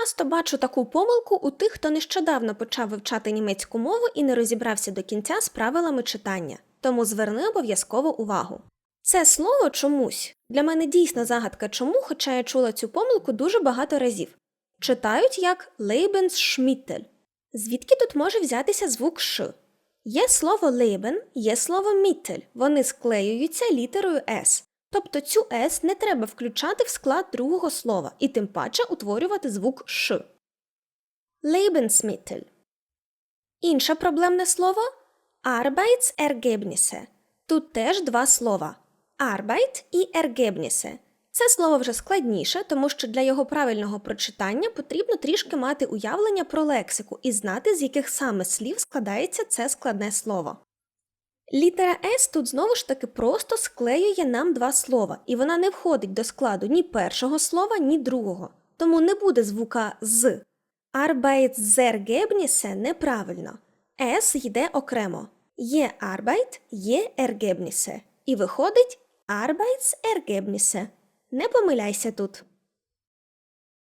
Часто бачу таку помилку у тих, хто нещодавно почав вивчати німецьку мову і не розібрався до кінця з правилами читання, тому зверни обов'язково увагу. Це слово чомусь для мене дійсно загадка чому, хоча я чула цю помилку дуже багато разів. Читають як Lebensschmittel. Звідки тут може взятися звук Ш? Є слово Leben, є слово Mittel. Вони склеюються літерою С. Тобто цю С не треба включати в склад другого слова і тим паче утворювати звук Ш. Lebensmittel. Інше проблемне слово Arbeitsergebnisse. Тут теж два слова Arbeit і Ergebnisse. Це слово вже складніше, тому що для його правильного прочитання потрібно трішки мати уявлення про лексику і знати, з яких саме слів складається це складне слово. Літера С тут знову ж таки просто склеює нам два слова, і вона не входить до складу ні першого слова, ні другого. Тому не буде звука з. Arbeitsergebnisse неправильно. С йде окремо. Є Arbeit, є Ergebnisse. І виходить Arbeitsergebnisse. Не помиляйся тут.